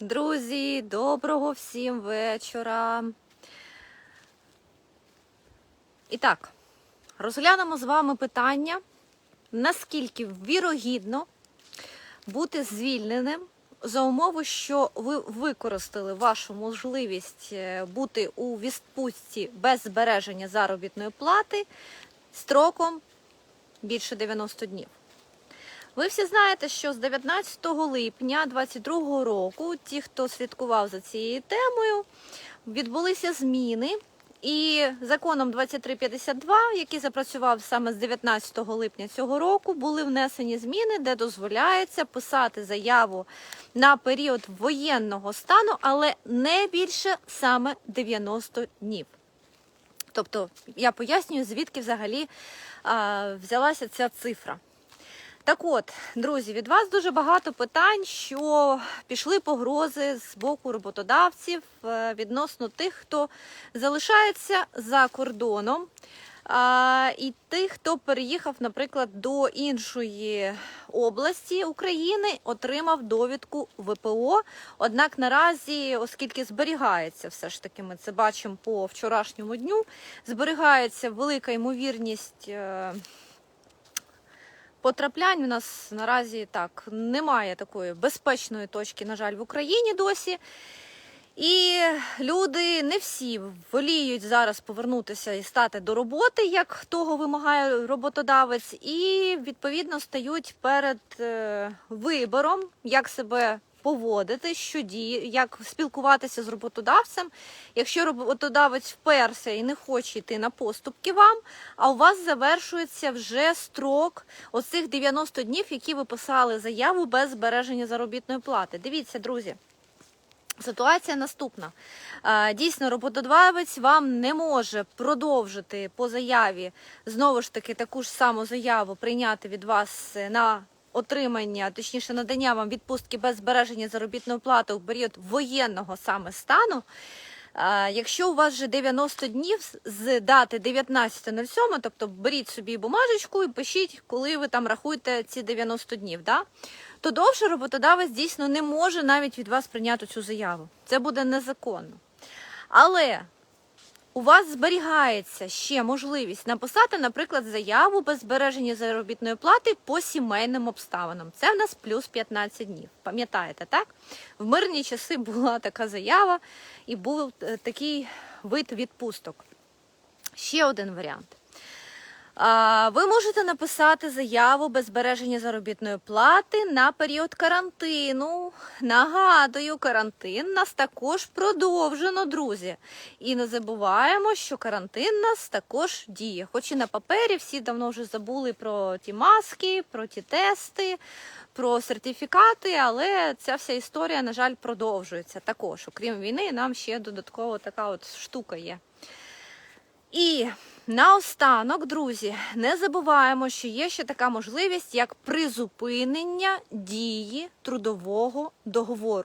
Друзі, доброго всім вечора. І так, розглянемо з вами питання, наскільки вірогідно бути звільненим за умови, що ви використали вашу можливість е, бути у відпустці без збереження заробітної плати строком більше 90 днів. Ви всі знаєте, що з 19 липня 2022 року, ті, хто слідкував за цією темою, відбулися зміни. І законом 2352, який запрацював саме з 19 липня цього року, були внесені зміни, де дозволяється писати заяву на період воєнного стану, але не більше саме 90 днів. Тобто я пояснюю, звідки взагалі а, взялася ця цифра. Так от, друзі, від вас дуже багато питань, що пішли погрози з боку роботодавців е, відносно тих, хто залишається за кордоном, і тих, хто переїхав, наприклад, до іншої області України, отримав довідку ВПО. Однак наразі, оскільки зберігається, все ж таки, ми це бачимо по вчорашньому дню, зберігається велика ймовірність. Потраплянь у нас наразі так немає такої безпечної точки, на жаль, в Україні досі. І люди не всі воліють зараз повернутися і стати до роботи, як того вимагає роботодавець, і відповідно стають перед е, вибором, як себе поводити, що діє, як спілкуватися з роботодавцем. Якщо роботодавець вперся і не хоче йти на поступки вам, а у вас завершується вже строк оцих 90 днів, які ви писали заяву без збереження заробітної плати. Дивіться, друзі. Ситуація наступна. Дійсно, роботодавець вам не може продовжити по заяві знову ж таки таку ж саму заяву прийняти від вас на отримання, точніше надання вам відпустки без збереження заробітної плати у період воєнного саме стану. Якщо у вас вже 90 днів з дати 19.07, тобто беріть собі бумажечку і пишіть, коли ви там рахуєте ці 90 днів, да? то довше роботодавець дійсно не може навіть від вас прийняти цю заяву. Це буде незаконно. Але у вас зберігається ще можливість написати, наприклад, заяву без збереження заробітної плати по сімейним обставинам. Це в нас плюс 15 днів. Пам'ятаєте, так? В мирні часи була така заява і був е, такий вид відпусток. Ще один варіант. Ви можете написати заяву без збереження заробітної плати на період карантину. Нагадую, карантин нас також продовжено, друзі. І не забуваємо, що карантин нас також діє. Хоч і на папері всі давно вже забули про ті маски, про ті тести, про сертифікати, але ця вся історія, на жаль, продовжується також. Окрім війни, нам ще додатково така от штука є. І наостанок, друзі, не забуваємо, що є ще така можливість, як призупинення дії трудового договору.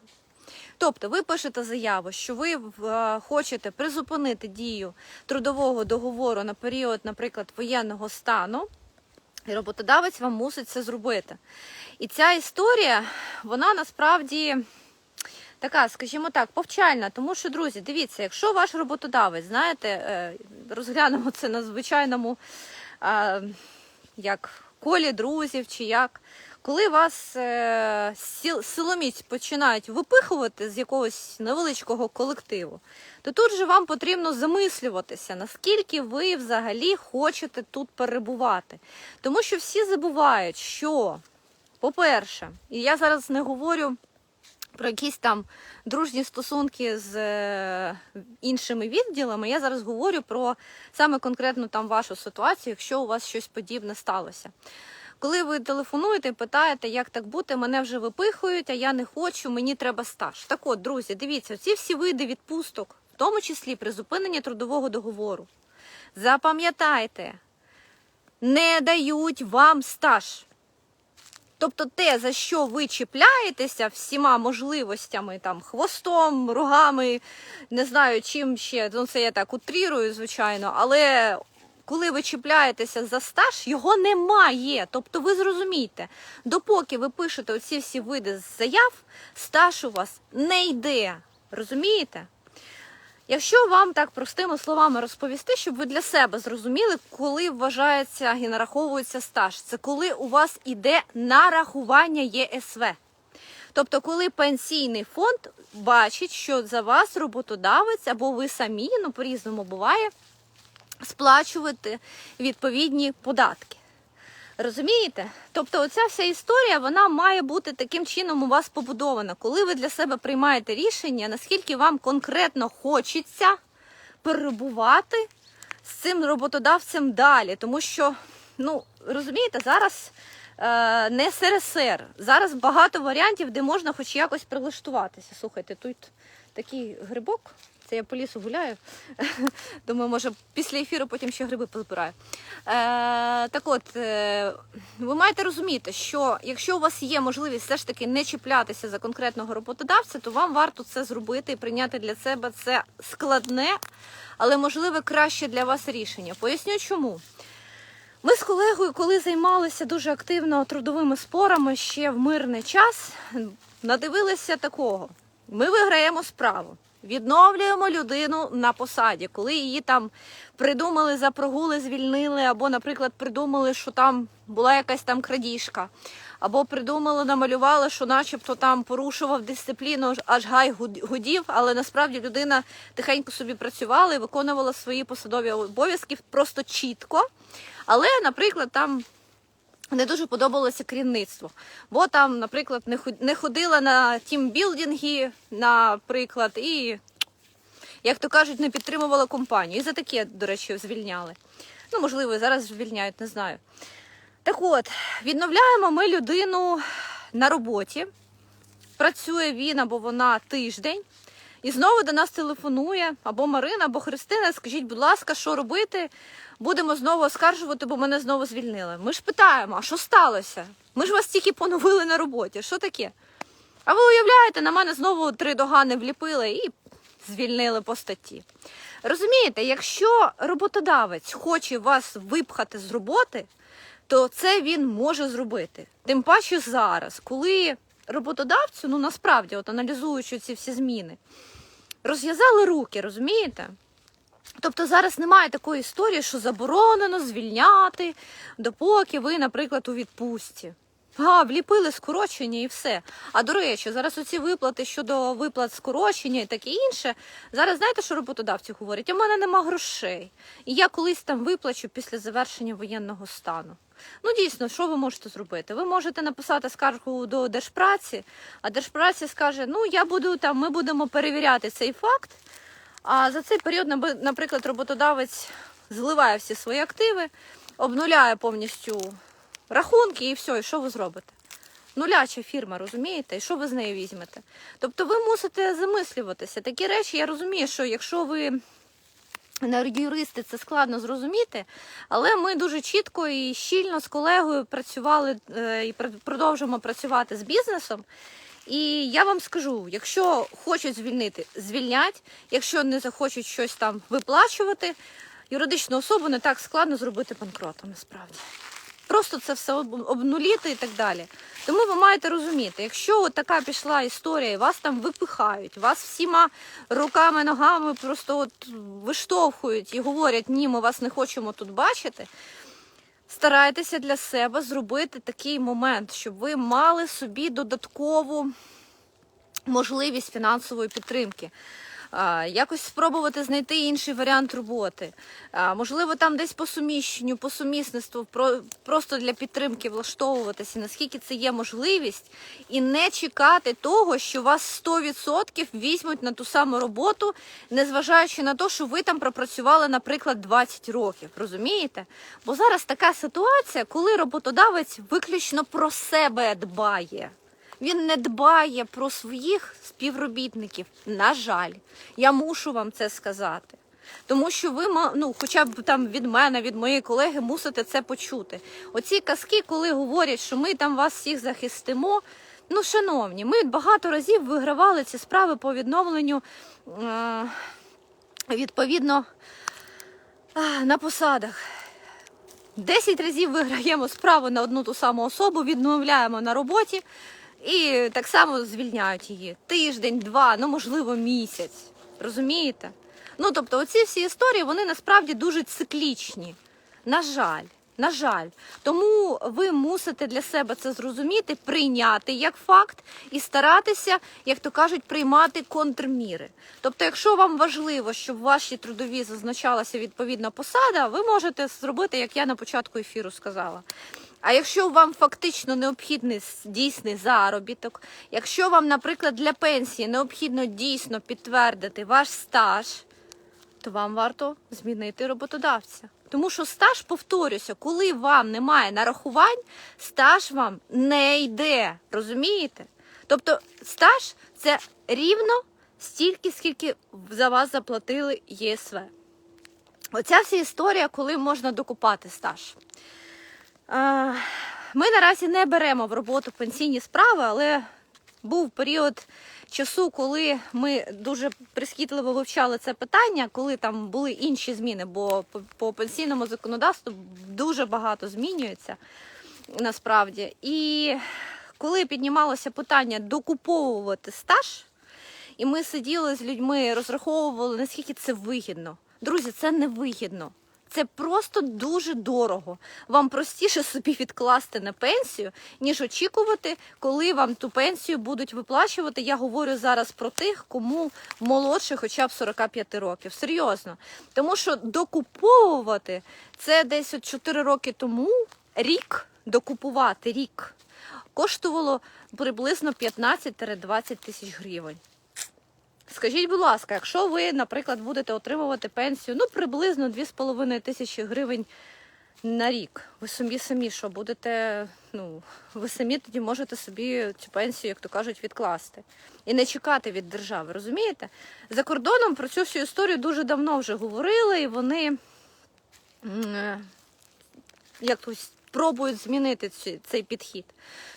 Тобто ви пишете заяву, що ви е, хочете призупинити дію трудового договору на період, наприклад, воєнного стану, і роботодавець вам мусить це зробити. І ця історія, вона насправді така, скажімо так, повчальна, тому що, друзі, дивіться, якщо ваш роботодавець, знаєте, е, розглянемо це на звичайному як колі друзів чи як, коли вас е, силоміць починають випихувати з якогось невеличкого колективу, то тут же вам потрібно замислюватися, наскільки ви взагалі хочете тут перебувати. Тому що всі забувають, що, по-перше, і я зараз не говорю про якісь там дружні стосунки з е, іншими відділами. Я зараз говорю про саме конкретно там вашу ситуацію, якщо у вас щось подібне сталося. Коли ви телефонуєте і питаєте, як так бути, мене вже випихують, а я не хочу, мені треба стаж. Так от, друзі, дивіться, ці всі види відпусток, в тому числі призупинення трудового договору. Запам'ятайте, не дають вам стаж. Тобто те, за що ви чіпляєтеся всіма можливостями, там, хвостом, рогами, не знаю, чим ще, ну це я так утрірую, звичайно, але коли ви чіпляєтеся за стаж, його немає. Тобто ви зрозумійте, допоки ви пишете оці всі види заяв, стаж у вас не йде. Розумієте? Якщо вам так простими словами розповісти, щоб ви для себе зрозуміли, коли вважається і нараховується стаж, це коли у вас іде нарахування ЄСВ. Тобто, коли пенсійний фонд бачить, що за вас роботодавець або ви самі, ну по-різному буває, сплачувати відповідні податки. Розумієте? Тобто, оця вся історія вона має бути таким чином у вас побудована, коли ви для себе приймаєте рішення, наскільки вам конкретно хочеться перебувати з цим роботодавцем далі. Тому що, ну розумієте, зараз е, не СРСР. Зараз багато варіантів, де можна хоч якось прилаштуватися. Слухайте, тут такий грибок. Це я по лісу гуляю. Думаю, може після ефіру потім ще гриби позбираю. Е, так от, е, ви маєте розуміти, що якщо у вас є можливість все ж таки не чіплятися за конкретного роботодавця, то вам варто це зробити і прийняти для себе це складне, але можливе краще для вас рішення. Поясню чому. Ми з колегою, коли займалися дуже активно трудовими спорами ще в мирний час, надивилися такого: ми виграємо справу. Відновлюємо людину на посаді, коли її там придумали за прогули, звільнили, або, наприклад, придумали, що там була якась там крадіжка, або придумали, намалювали, що начебто там порушував дисципліну, аж гай гудів, але насправді людина тихенько собі працювала і виконувала свої посадові обов'язки просто чітко. Але, наприклад, там не дуже подобалося керівництво, бо там, наприклад, не ходила на тімбілдинги, наприклад, і, як то кажуть, не підтримувала компанію. І за таке, до речі, звільняли. Ну, можливо, зараз звільняють, не знаю. Так от, відновляємо ми людину на роботі. Працює він або вона тиждень. І знову до нас телефонує або Марина, або Христина. Скажіть, будь ласка, що робити? Будемо знову оскаржувати, бо мене знову звільнили. Ми ж питаємо, а що сталося? Ми ж вас тільки поновили на роботі. Що таке? А ви уявляєте, на мене знову три догани вліпили і звільнили по статті. Розумієте, якщо роботодавець хоче вас випхати з роботи, то це він може зробити. Тим паче зараз, коли роботодавцю, ну насправді, от аналізуючи ці всі зміни, розв'язали руки, розумієте? Тобто зараз немає такої історії, що заборонено звільняти, допоки ви, наприклад, у відпустці. А, вліпили скорочення і все. А до речі, зараз оці виплати щодо виплат скорочення і таке інше. Зараз знаєте, що роботодавці говорять? У мене нема грошей. І я колись там виплачу після завершення воєнного стану. Ну, дійсно, що ви можете зробити? Ви можете написати скаргу до держпраці, а держпраці скаже: ну я буду там, ми будемо перевіряти цей факт. А за цей період, наприклад, роботодавець зливає всі свої активи, обнуляє повністю рахунки і все, і що ви зробите? Нуляча фірма, розумієте? І що ви з нею візьмете? Тобто ви мусите замислюватися. Такі речі, я розумію, що якщо ви юристи, це складно зрозуміти, але ми дуже чітко і щільно з колегою працювали е, і продовжуємо працювати з бізнесом. І я вам скажу: якщо хочуть звільнити, звільнять. Якщо не захочуть щось там виплачувати, юридичну особу не так складно зробити банкротом, насправді. Просто це все обнуліти і так далі. Тому ви маєте розуміти, якщо от така пішла історія, і вас там випихають, вас всіма руками, ногами просто от виштовхують і говорять, ні, ми вас не хочемо тут бачити. Старайтеся для себе зробити такий момент, щоб ви мали собі додаткову можливість фінансової підтримки якось спробувати знайти інший варіант роботи. Можливо, там десь по суміщенню, по сумісництву, просто для підтримки влаштовуватися, наскільки це є можливість, і не чекати того, що вас 100% візьмуть на ту саму роботу, незважаючи на те, що ви там пропрацювали, наприклад, 20 років. Розумієте? Бо зараз така ситуація, коли роботодавець виключно про себе дбає. Він не дбає про своїх співробітників. На жаль, я мушу вам це сказати. Тому що ви ну, хоча б там від мене, від моєї колеги, мусите це почути. Оці казки, коли говорять, що ми там вас всіх захистимо. Ну, шановні, ми багато разів вигравали ці справи по відновленню е- відповідно на посадах. 10 разів виграємо справу на одну ту саму особу, відмовляємо на роботі і так само звільняють її. Тиждень, два, ну можливо, місяць. Розумієте? Ну тобто, оці всі історії вони насправді дуже циклічні. На жаль. На жаль, тому ви мусите для себе це зрозуміти, прийняти як факт і старатися, як то кажуть, приймати контрміри. Тобто, якщо вам важливо, щоб в вашій трудовій зазначалася відповідна посада, ви можете зробити, як я на початку ефіру сказала. А якщо вам фактично необхідний дійсний заробіток, якщо вам, наприклад, для пенсії необхідно дійсно підтвердити ваш стаж, то вам варто змінити роботодавця. Тому що стаж, повторюся, коли вам немає нарахувань, стаж вам не йде. Розумієте? Тобто стаж це рівно стільки, скільки за вас заплатили ЄСВ. Оця вся історія, коли можна докупати стаж. Ми наразі не беремо в роботу пенсійні справи, але був період часу, коли ми дуже прискітливо вивчали це питання, коли там були інші зміни, бо по пенсійному законодавству дуже багато змінюється насправді. І коли піднімалося питання докуповувати стаж, і ми сиділи з людьми, розраховували, наскільки це вигідно. Друзі, це не вигідно. Це просто дуже дорого. Вам простіше собі відкласти на пенсію, ніж очікувати, коли вам ту пенсію будуть виплачувати. Я говорю зараз про тих, кому молодше хоча б 45 років. Серйозно. Тому що докуповувати це десь от 4 роки тому рік докупувати рік коштувало приблизно 15-20 тисяч гривень. Скажіть, будь ласка, якщо ви, наприклад, будете отримувати пенсію ну приблизно 2,5 тисячі гривень на рік, ви самі самі що будете, ну ви самі тоді можете собі цю пенсію, як то кажуть, відкласти і не чекати від держави. Розумієте? За кордоном про цю всю історію дуже давно вже говорили, і вони е, якось пробують змінити цей підхід.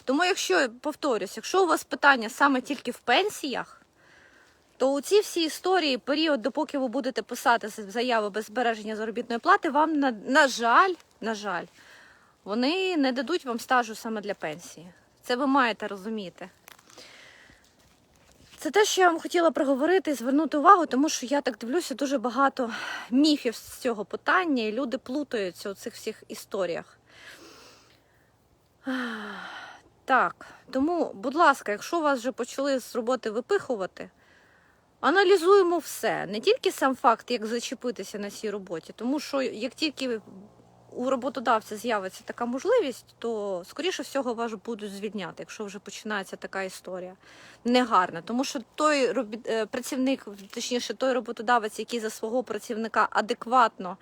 Тому, якщо повторюсь, якщо у вас питання саме тільки в пенсіях. То у ці всі історії, період, допоки ви будете писати заяви без збереження заробітної плати, вам на, на жаль, на жаль, вони не дадуть вам стажу саме для пенсії. Це ви маєте розуміти. Це те, що я вам хотіла проговорити і звернути увагу, тому що я так дивлюся дуже багато міфів з цього питання, і люди плутаються у цих всіх історіях. Так, тому, будь ласка, якщо вас вже почали з роботи випихувати, Аналізуємо все, не тільки сам факт, як зачепитися на цій роботі, тому що як тільки у роботодавця з'явиться така можливість, то скоріше всього вас будуть звільняти, якщо вже починається така історія негарна. Тому що той робіт... е, працівник, точніше, той роботодавець, який за свого працівника адекватно.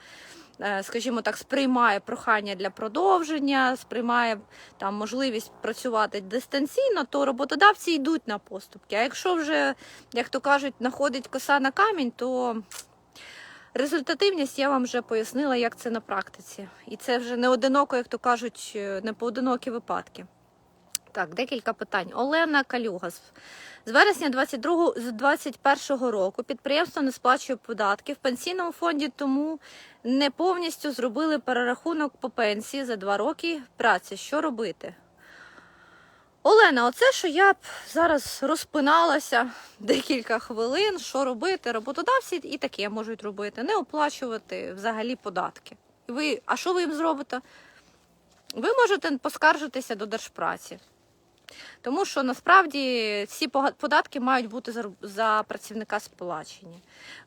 Е, Скажімо так, сприймає прохання для продовження, сприймає там можливість працювати дистанційно, то роботодавці йдуть на поступки. А якщо вже як то кажуть, находить коса на камінь, то результативність я вам вже пояснила, як це на практиці. І це вже не одиноко, як то кажуть, е, не поодинокі випадки. Так, декілька питань. Олена Калюга. З- вересня 22, з 21 року підприємство не сплачує податки в пенсійному фонді, тому не повністю зробили перерахунок по пенсії за два роки праці. Що робити? Олена, оце, що я б зараз розпиналася декілька хвилин, що робити, роботодавці і таке можуть робити, не оплачувати взагалі податки. Ви, а що ви їм зробите? Ви можете поскаржитися до держпраці. Тому що насправді пога- податки мають бути за, за працівника сплачені.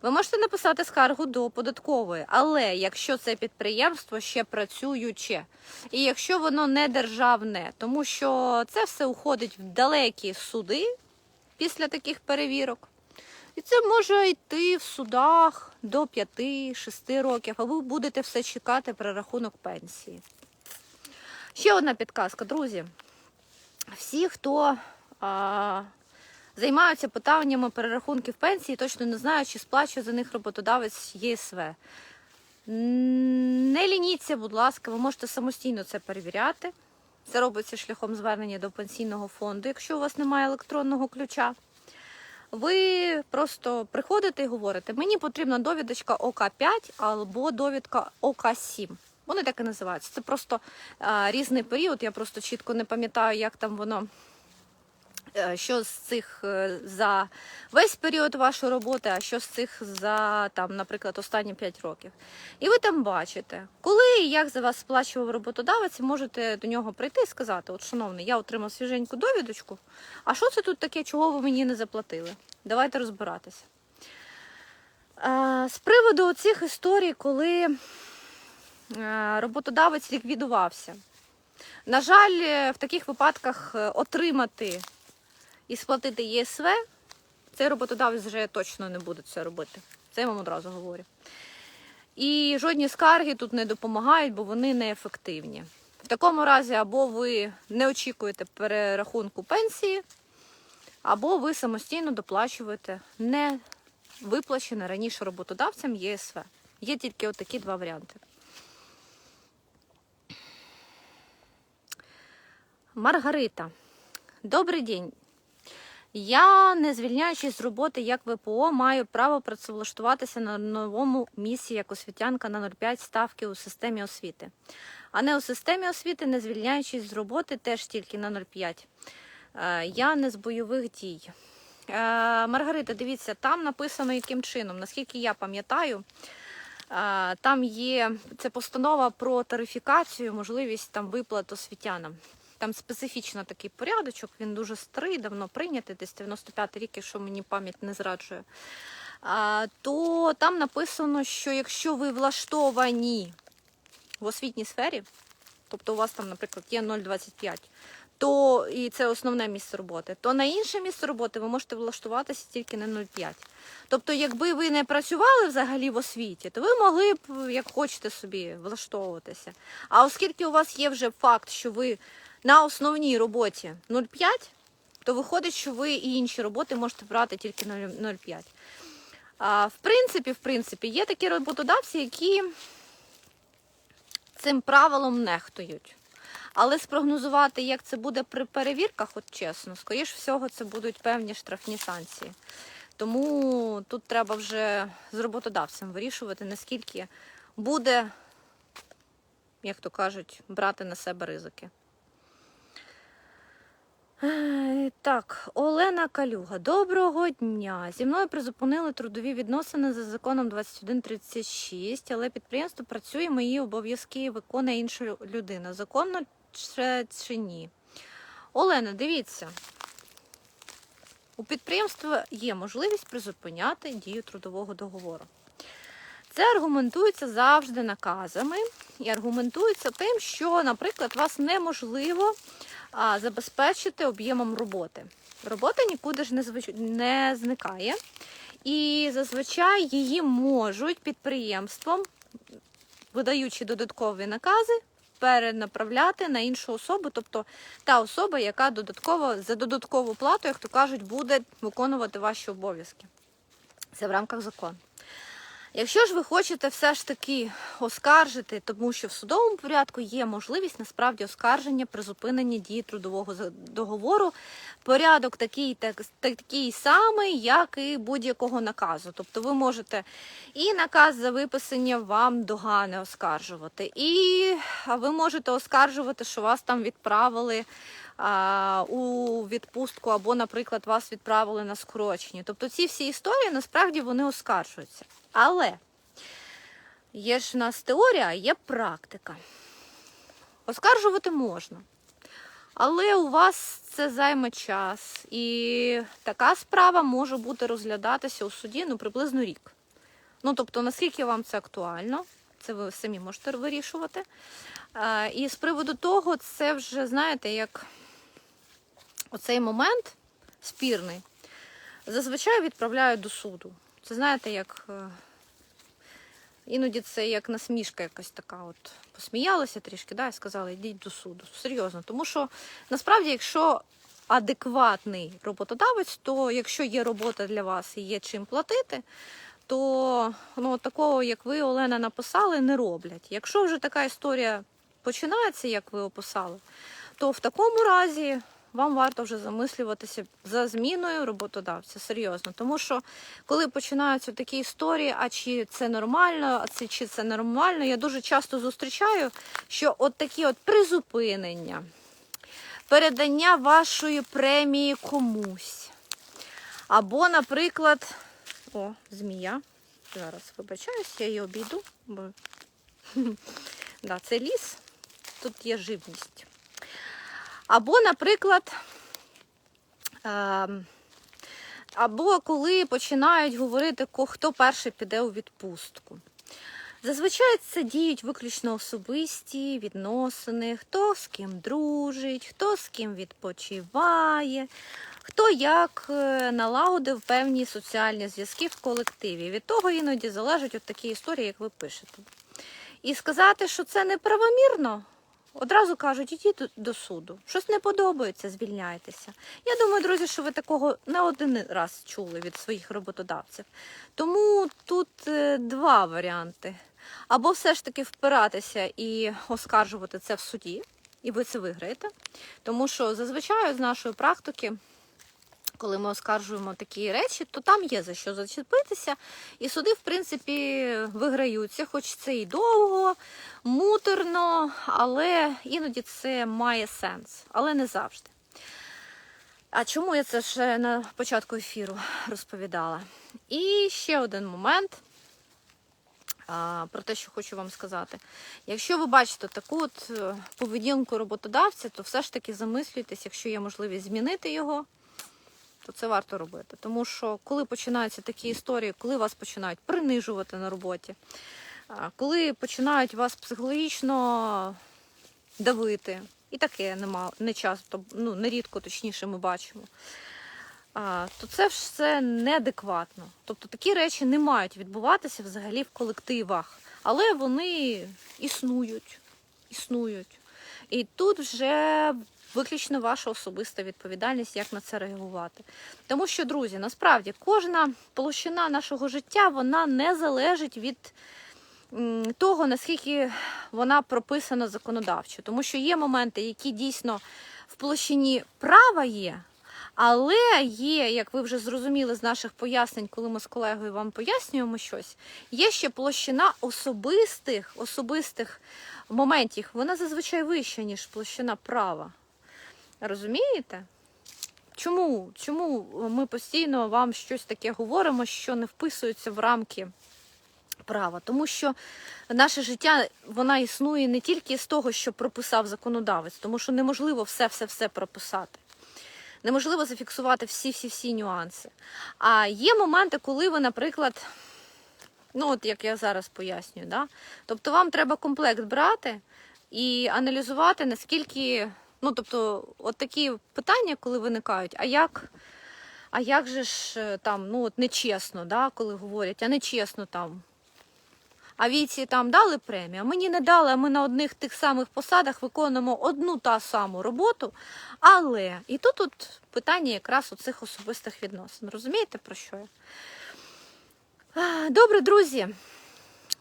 Ви можете написати скаргу до податкової, але якщо це підприємство ще працююче, і якщо воно не державне, тому що це все уходить в далекі суди після таких перевірок. І це може йти в судах до 5-6 років, а ви будете все чекати перерахунок пенсії. Ще одна підказка, друзі. Всі, хто а, займаються питаннями перерахунків пенсії, точно не знають, чи сплачує за них роботодавець ЄСВ. Не лініться, будь ласка, ви можете самостійно це перевіряти. Це робиться шляхом звернення до пенсійного фонду, якщо у вас немає електронного ключа. Ви просто приходите і говорите, мені потрібна довідочка ОК5 або довідка ОК7. Вони так і називаються. Це просто а, різний період. Я просто чітко не пам'ятаю, як там воно. е, Що з цих е, за весь період вашої роботи, а що з цих за там, наприклад, останні 5 років. І ви там бачите, коли і як за вас сплачував роботодавець, можете до нього прийти і сказати: От, шановний, я отримав свіженьку довідочку. А що це тут таке, чого ви мені не заплатили? Давайте розбиратися. Е, З приводу цих історій, коли роботодавець ліквідувався. На жаль, е, в таких випадках е, отримати і сплатити ЄСВ, цей роботодавець вже точно не буде це робити. Це я вам одразу говорю. І жодні скарги тут не допомагають, бо вони неефективні. В такому разі, або ви не очікуєте перерахунку пенсії, або ви самостійно доплачуєте не виплачене раніше роботодавцям ЄСВ. Є тільки отакі два варіанти. Маргарита, добрий день. Я, не звільняючись з роботи як ВПО, маю право працевлаштуватися на новому місці як освітянка на 0,5 ставки у системі освіти. А не у системі освіти, не звільняючись з роботи, теж тільки на 0,5. Е, Я не з бойових дій. Е, Маргарита, дивіться, там написано яким чином, наскільки я пам'ятаю. е, Там є це постанова про тарифікацію, можливість там виплат освітянам. Там специфічно такий порядочок, він дуже старий, давно прийнятий, десь 95 рік, якщо мені пам'ять не зраджує. То там написано, що якщо ви влаштовані в освітній сфері, тобто у вас там, наприклад, є 0,25, то і це основне місце роботи, то на інше місце роботи ви можете влаштуватися тільки на 0,5. Тобто, якби ви не працювали взагалі в освіті, то ви могли б, як хочете собі, влаштовуватися. А оскільки у вас є вже факт, що ви на основній роботі 0,5, то виходить, що ви і інші роботи можете брати тільки 0,5. А, в принципі, в принципі, є такі роботодавці, які цим правилом нехтують. Але спрогнозувати, як це буде при перевірках, от чесно, скоріш всього, це будуть певні штрафні санкції. Тому тут треба вже з роботодавцем вирішувати, наскільки буде, як то кажуть, брати на себе ризики. Так, Олена Калюга, доброго дня. Зі мною призупинили трудові відносини за законом 2136, але підприємство працює, мої обов'язки виконує інша людина. Законно чи ні? Олена, дивіться. У підприємства є можливість призупиняти дію трудового договору. Це аргументується завжди наказами і аргументується тим, що, наприклад, вас неможливо а, забезпечити об'ємом роботи. Робота нікуди ж не, звич... не зникає, і зазвичай її можуть підприємством, видаючи додаткові накази, перенаправляти на іншу особу, тобто та особа, яка додатково за додаткову плату, як то кажуть, буде виконувати ваші обов'язки. Це в рамках закону. Якщо ж ви хочете все ж таки оскаржити, тому що в судовому порядку є можливість насправді оскарження призупинення дії трудового договору, порядок такий, так, такий самий, як і будь-якого наказу. Тобто ви можете і наказ за виписання вам догани оскаржувати, і ви можете оскаржувати, що вас там відправили у відпустку, або, наприклад, вас відправили на скорочення. Тобто ці всі історії насправді вони оскаржуються. Але є ж в нас теорія, є практика. Оскаржувати можна. Але у вас це займе час, і така справа може бути розглядатися у суді ну, приблизно рік. Ну, тобто, наскільки вам це актуально, це ви самі можете вирішувати. І з приводу того, це вже, знаєте, як оцей момент спірний, зазвичай відправляють до суду. Це знаєте, як е, іноді це як насмішка якась така. От посміялися трішки, да, і сказали, йдіть до суду. Серйозно. Тому що насправді, якщо адекватний роботодавець, то якщо є робота для вас і є чим платити, то ну, такого, як ви, Олена, написали, не роблять. Якщо вже така історія починається, як ви описали, то в такому разі вам варто вже замислюватися за зміною роботодавця. Серйозно. Тому що коли починаються такі історії, а чи це нормально, а це чи це нормально, я дуже часто зустрічаю, що от такі от призупинення, передання вашої премії комусь. Або, наприклад, о, змія. Зараз вибачаюсь, я її обійду, бо да, це ліс, тут є живність. Або, наприклад, ем, або коли починають говорити, хто перший піде у відпустку. Зазвичай це діють виключно особисті відносини, хто з ким дружить, хто з ким відпочиває, хто як е, налагодив певні соціальні зв'язки в колективі. Від того іноді залежать от такі історії, як ви пишете. І сказати, що це неправомірно, одразу кажуть, ідіть до- суду. Щось не подобається, звільняйтеся. Я думаю, друзі, що ви такого не один раз чули від своїх роботодавців. Тому тут е, два варіанти. Або все ж таки впиратися і оскаржувати це в суді, і ви це виграєте. Тому що зазвичай з нашої практики, коли ми оскаржуємо такі речі, то там є за що зачепитися. І суди, в принципі, виграються, хоч це і довго, муторно, але іноді це має сенс, але не завжди. А чому я це ще на початку ефіру розповідала? І ще один момент про те, що хочу вам сказати. Якщо ви бачите таку от е, поведінку роботодавця, то все ж таки замислюйтесь, якщо є можливість змінити його, то це варто робити. Тому що коли починаються такі історії, коли вас починають принижувати на роботі, коли починають вас психологічно давити, і таке нема не часто, ну нерідко точніше ми бачимо. То це все неадекватно. Тобто такі речі не мають відбуватися взагалі в колективах, але вони існують, існують. І тут вже виключно ваша особиста відповідальність, як на це реагувати. Тому що, друзі, насправді кожна площина нашого життя вона не залежить від того, наскільки вона прописана законодавчо. Тому що є моменти, які дійсно в площині права є. Але є, як ви вже зрозуміли з наших пояснень, коли ми з колегою вам пояснюємо щось, є ще площина особистих, особистих моментів. Вона зазвичай вища, ніж площина права. Розумієте? Чому? Чому ми постійно вам щось таке говоримо, що не вписується в рамки права? Тому що наше життя вона існує не тільки з того, що прописав законодавець, тому що неможливо все-все-все прописати. Неможливо зафіксувати всі-всі-всі нюанси. А є моменти, коли ви, наприклад, ну от як я зараз пояснюю, да? тобто вам треба комплект брати і аналізувати, наскільки, ну тобто, от такі питання, коли виникають, а як, а як же ж е, там, ну от нечесно, да, коли говорять, а нечесно там. А віці там дали премію, а мені не дали, а ми на одних тих самих посадах виконуємо одну та саму роботу. Але і тут от питання якраз у цих особистих відносин. Розумієте, про що я? Добре, друзі.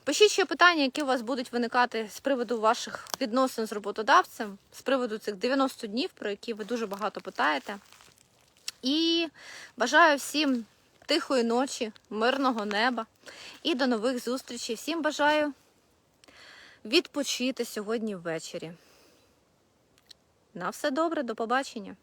Пишіть ще питання, які у вас будуть виникати з приводу ваших відносин з роботодавцем, з приводу цих 90 днів, про які ви дуже багато питаєте. І бажаю всім тихої ночі, мирного неба і до нових зустрічей. Всім бажаю відпочити сьогодні ввечері. На все добре, до побачення.